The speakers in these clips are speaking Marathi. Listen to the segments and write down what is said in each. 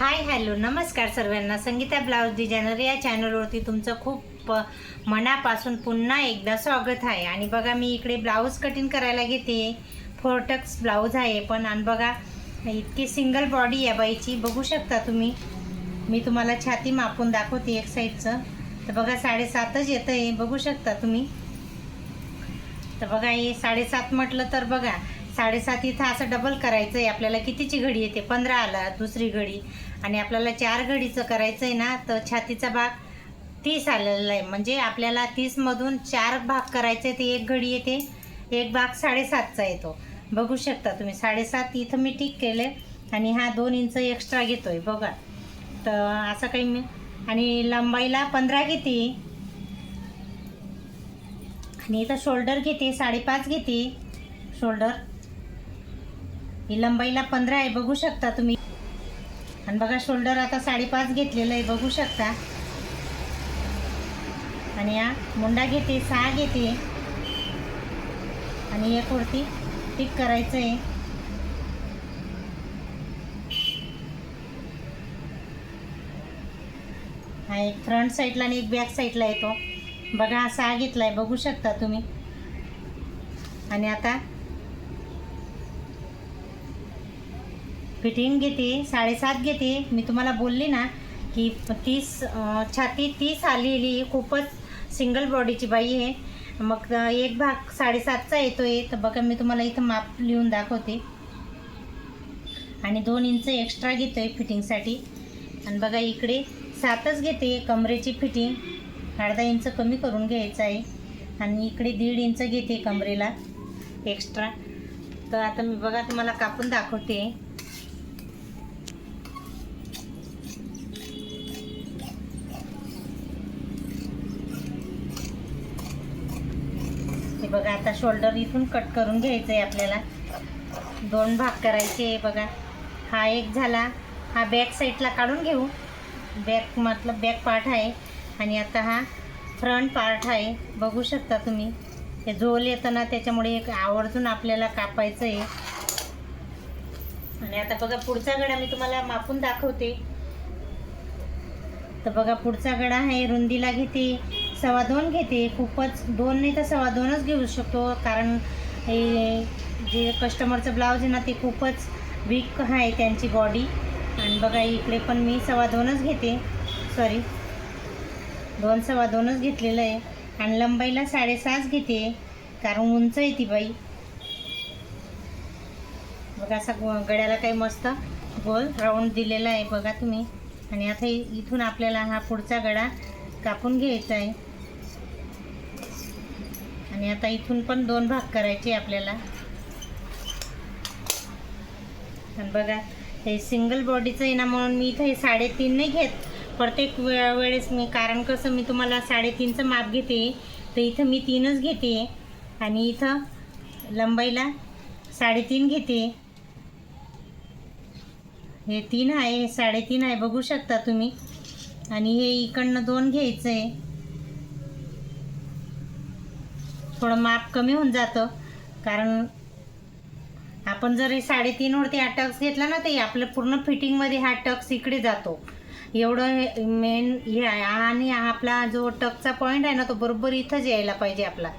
हाय हॅलो नमस्कार सर्वांना. संगीता ब्लाऊज डिझायनर या चॅनलवरती तुमचं खूप मनापासून पुन्हा एकदा स्वागत आहे. आणि बघा मी इकडे ब्लाऊज कटिंग करायला घेते. फोरटक्स ब्लाऊज आहे पण आणि बघा इतकी सिंगल बॉडी आहे बाईची. बघू शकता तुम्ही. मी तुम्हाला छाती मापून दाखवते एक साईडचं. तर बघा साडेसातच येतं आहे बघू शकता तुम्ही. तर बघा हे साडेसात म्हटलं तर बघा साडेसात इथं असं डबल करायचं आहे आपल्याला कितीची घडी येते? पंधरा आला दुसरी घडी. आणि आपल्याला चार घडीचं करायचं आहे ना तर छातीचा भाग तीस आलेला आहे. म्हणजे आपल्याला तीसमधून चार भाग करायचे ते एक घडी येते. एक भाग साडेसातचा येतो. बघू शकता तुम्ही साडेसात इथं मी टिक केले आणि हा दोन इंच एक्स्ट्रा घेतो आहे बघा. तर असं काही मी आणि लंबाईला पंधरा घेते. आणि इथं शोल्डर घेते साडेपाच घेते. शोल्डर ही लंबाईला पंधरा आहे बघू शकता तुम्ही. आणि बघा शोल्डर आता साडेपाच घेतलेलं आहे बघू शकता. आणि या मुंडा घेते सहा घेते. आणि एक वरती टिक करायचं आहे हा एक फ्रंट साईडला आणि एक बॅक साईडला येतो. बघा हा सहा घेतला आहे बघू शकता तुम्ही. आणि आता फिटिंग घेते साडेसात घेते. मी तुम्हाला बोलली ना की तीस छाती तीस आलेली खूपच सिंगल बॉडीची बाई आहे. मग एक भाग साडेसातचा येतो आहे तर बघा मी तुम्हाला इथं माप लिहून दाखवते. आणि दोन इंच एक्स्ट्रा घेतो आहे फिटिंगसाठी आणि बघा इकडे सातच घेते कमरेची फिटिंग अर्धा इंच कमी करून घ्यायचं आहे. आणि इकडे दीड इंच घेते कमरेला एक्स्ट्रा तर आता मी बघा तुम्हाला कापून दाखवते. बघा आता शोल्डर इथून कट करून घ्यायचं आहे आपल्याला. दोन भाग करायचे आहे बघा. हा एक झाला. हा बॅक साईडला काढून घेऊ. बॅक मतलब बॅक पार्ट आहे. आणि आता हा फ्रंट पार्ट आहे. बघू शकता तुम्ही. हे झोल येतं ना त्याच्यामुळे एक आवर्जून आपल्याला कापायचं आहे आणि आता बघा पुढचा गडा मी तुम्हाला मापून दाखवते. तर बघा पुढचा गडा आहे. रुंदीला घेते. सव्वा दोन घेते. खूपच दोन नाही तर सव्वा दोनच घेऊ शकतो. कारण हे जे कस्टमरचं ब्लाऊज आहे ना ते खूपच वीक आहे त्यांची बॉडी आणि बघा इकडे पण मी सव्वा दोनच घेते. सॉरी दोन सव्वा दोनच घेतलेलं आहे. आणि लंबाईला साडेसहाच घेते. कारण उंच आहे ती बाई. बघा असा गड्याला काही मस्त गोल राऊंड दिलेला आहे. बघा तुम्ही. आणि आता इथून आपल्याला हा पुढचा गळा कापून घ्यायचा आहे. आणि आता इथून पण दोन भाग करायचे आपल्याला. आणि बघा हे सिंगल बॉडीचं आहे ना म्हणून मी इथं हे साडेतीन नाही घेत. प्रत्येक वे वेळेस मी कारण कसं मी तुम्हाला साडेतीनचं माप घेते तर इथं मी तीनच घेते. आणि इथं लंबाईला साडेतीन घेते. हे तीन आहे हे साडेतीन आहे बघू शकता तुम्ही. आणि हे इकडनं दोन घ्यायचं आहे थोडं माप कमी होऊन जातं. कारण आपण जर साडेतीनवरती हा टक्स घेतला ना तर आपलं पूर्ण फिटिंगमध्ये हा टक्स इकडे जातो. एवढं हे मेन हे आहे. आणि हा आपला जो टकचा पॉईंट आहे ना तो बरोबर इथंच यायला पाहिजे आपला.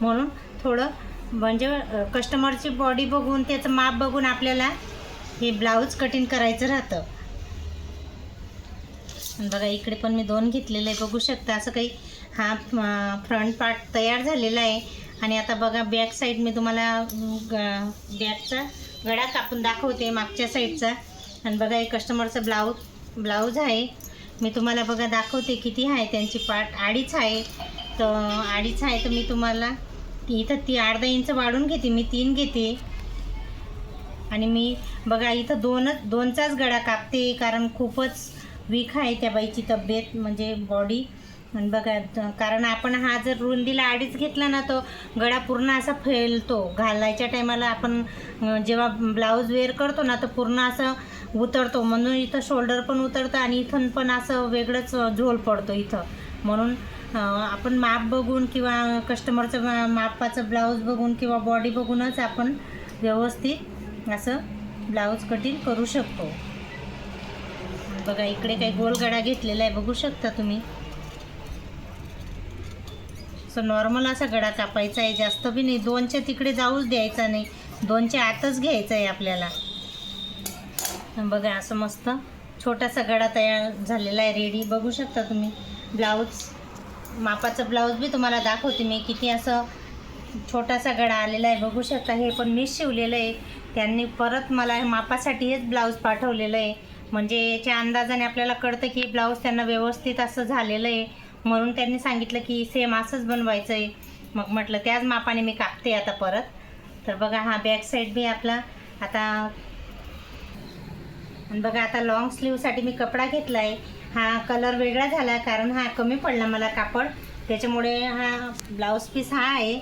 म्हणून थोडं म्हणजे कस्टमरची बॉडी बघून त्याचं माप बघून आपल्याला हे ब्लाऊज कटिंग करायचं राहतं. बघा इकडे पण मी दोन घेतलेले आहे बघू शकता असं काही हा फ्रंट पार्ट तयार झालेला आहे. आणि आता बघा बॅक साईड मी तुम्हाला बॅकचा गळा कापून दाखवते मागच्या साईडचा आणि बघा हे कस्टमरचं ब्लाऊज ब्लाऊज आहे. मी तुम्हाला बघा दाखवते किती आहे त्यांची पार्ट अडीच आहे. तर अडीच आहे तर मी तुम्हाला इथं ती अर्धा इंच वाढून घेते. मी तीन घेते. आणि मी बघा इथं दोनच दोनचाच गळा कापते कारण खूपच वीक आहे त्या बाईची तब्येत म्हणजे बॉडी बघा कारण आपण हा जर रुंदीला आडीच घेतला ना तो गळा पूर्ण असा फैलतो. घालायच्या टायमाला आपण जेव्हा ब्लाऊज वेअर करतो ना तर पूर्ण असं उतरतो. म्हणून इथं शोल्डर पण उतरतं आणि इथून पण असं वेगळंच झोल पडतो इथं. म्हणून आपण माप बघून किंवा कस्टमरचं मापाचं ब्लाऊज बघून किंवा बॉडी बघूनच आपण व्यवस्थित असं ब्लाऊज कटिंग करू शकतो. बघा इकडे काही गोलगडा घेतलेला आहे बघू शकता तुम्ही. सो नॉर्मल असा गडा कापायचा आहे जास्त बी नाही. दोनच्या तिकडे जाऊच द्यायचा नाही. दोनच्या आतच घ्यायचा आहे आपल्याला. बघा असं मस्त छोटासा गडा तयार झालेला आहे रेडी बघू शकता तुम्ही. ब्लाऊज मापाचं ब्लाऊज बी तुम्हाला दाखवते मी. किती असं छोटासा गडा आलेला आहे बघू शकता. हे पण मीच शिवलेलं आहे. त्यांनी परत मला मापासाठी हेच ब्लाऊज पाठवलेलं आहे. म्हणजे याच्या अंदाजाने आपल्याला कळतं की ब्लाऊज त्यांना व्यवस्थित असं झालेलं आहे. म्हणून त्यांनी सांगितलं की सेम असंच बनवायचं आहे मग म्हटलं त्याच मापाने मी कापते आता परत. तर बघा हा बॅक साईड बी आपला आता आणि बघा आता लॉंग स्लीवसाठी मी कपडा घेतला आहे हा कलर वेगळा झाला कारण हा कमी पडला मला कापड. त्याच्यामुळे हा ब्लाऊज पीस हा आहे.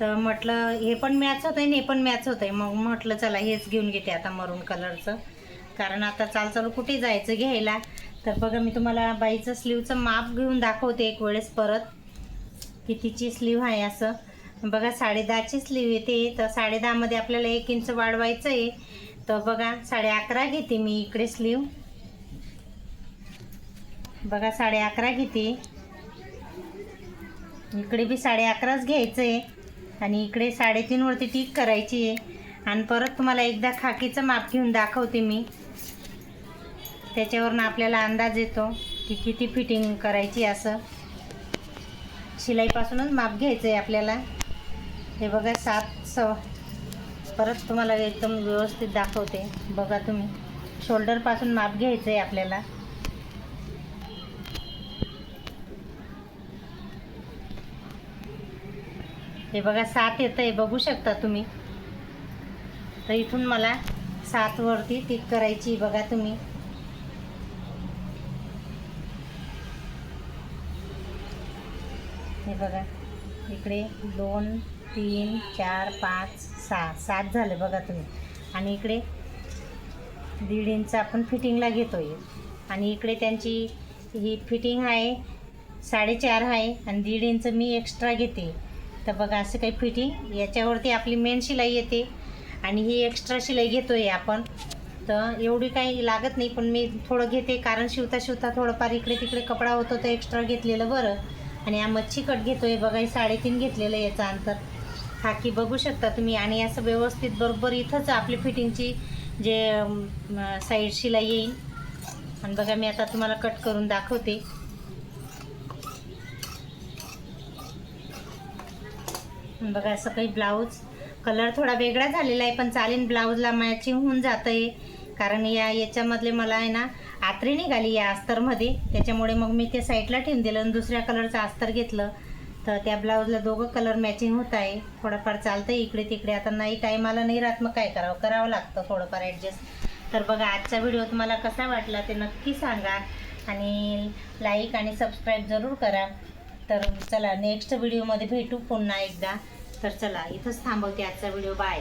तर म्हटलं हे पण मॅच होतं आहे आणि हे पण मॅच होतं आहे मग म्हटलं चला हेच घेऊन घेते आता मरून कलरचं कारण आता चाल चालू कुठे जायचं घ्यायला? तर बघा मी तुम्हाला बाईचं स्लीवचं माप घेऊन दाखवते एक वेळेस परत. कितीची स्लीव आहे असं. बघा साडेदहाची स्लीव येते. तर साडेदहामध्ये आपल्याला एक इंच वाढवायचं आहे तर बघा साडे अकरा घेते मी इकडे स्लीव बघा साडे अकरा घेते. इकडे बी साडे अकराच घ्यायचं आहे आणि इकडे साडेतीनवरती टीक करायची आहे. आणि परत तुम्हाला एकदा खाकीचं माप घेऊन दाखवते मी. त्याच्यावरनं आपल्याला अंदाज येतो की किती फिटिंग करायची असं. शिलाईपासूनच माप घ्यायचं आहे आपल्याला. हे बघा सात सव परत तुम्हाला एकदम व्यवस्थित दाखवते. बघा तुम्ही. शोल्डरपासून माप घ्यायचं आहे आपल्याला. हे बघा सात येतं आहे बघू शकता तुम्ही. तर इथून मला सातवरती टिक करायची बघा तुम्ही. बघा. इकडे दोन तीन चार पाच सहा. सात झाले बघा तुम्ही. आणि इकडे दीड इंच आपण फिटिंगला घेतो आहे आणि इकडे त्यांची ही फिटिंग आहे साडेचार आहे. आणि दीड इंच मी एक्स्ट्रा घेते. तर बघा असं काही फिटिंग याच्यावरती आपली मेन शिलाई येते. आणि ही एक्स्ट्रा शिलाई घेतो आहे आपण. तर एवढी काही लागत नाही पण मी थोडं घेते. कारण शिवता शिवता थोडंफार इकडे तिकडे कपडा होतो तर एक्स्ट्रा घेतलेलं बरं. आणि हा मच्छी कट घेतो आहे बघा हे साडेतीन घेतलेलं आहे याचं अंतर. खाकी बघू शकता तुम्ही आणि असं व्यवस्थित बरोबर इथंच आपली फिटिंगची जे साईड शिलाई येईल आणि बघा मी आता तुम्हाला कट करून दाखवते. बघा असं काही ब्लाऊज कलर थोडा वेगळा झालेला आहे पण चालेल ब्लाऊजला मॅचिंग होऊन जातं आहे कारण या याच्यामधले मला आहे ना आत्री निघाली या अस्तरमध्ये. त्याच्यामुळे मग मी ते साईडला ठेवून दिलं आणि दुसऱ्या कलरचं अस्तर घेतलं. तर त्या ब्लाऊजला दोघं कलर मॅचिंग होत आहे. थोडंफार चालतं आहे इकडे तिकडे. आता नाही टाईमाला नाही राहत मग काय करावं? करावं लागतं थोडंफार ॲडजस्ट तर बघा आजचा व्हिडिओ तुम्हाला कसा वाटला ते नक्की सांगा. आणि लाईक आणि सबस्क्राईब जरूर करा. तर चला नेक्स्ट व्हिडिओमध्ये भेटू पुन्हा एकदा. तर चला इथंच थांबवते आजचा व्हिडिओ बाय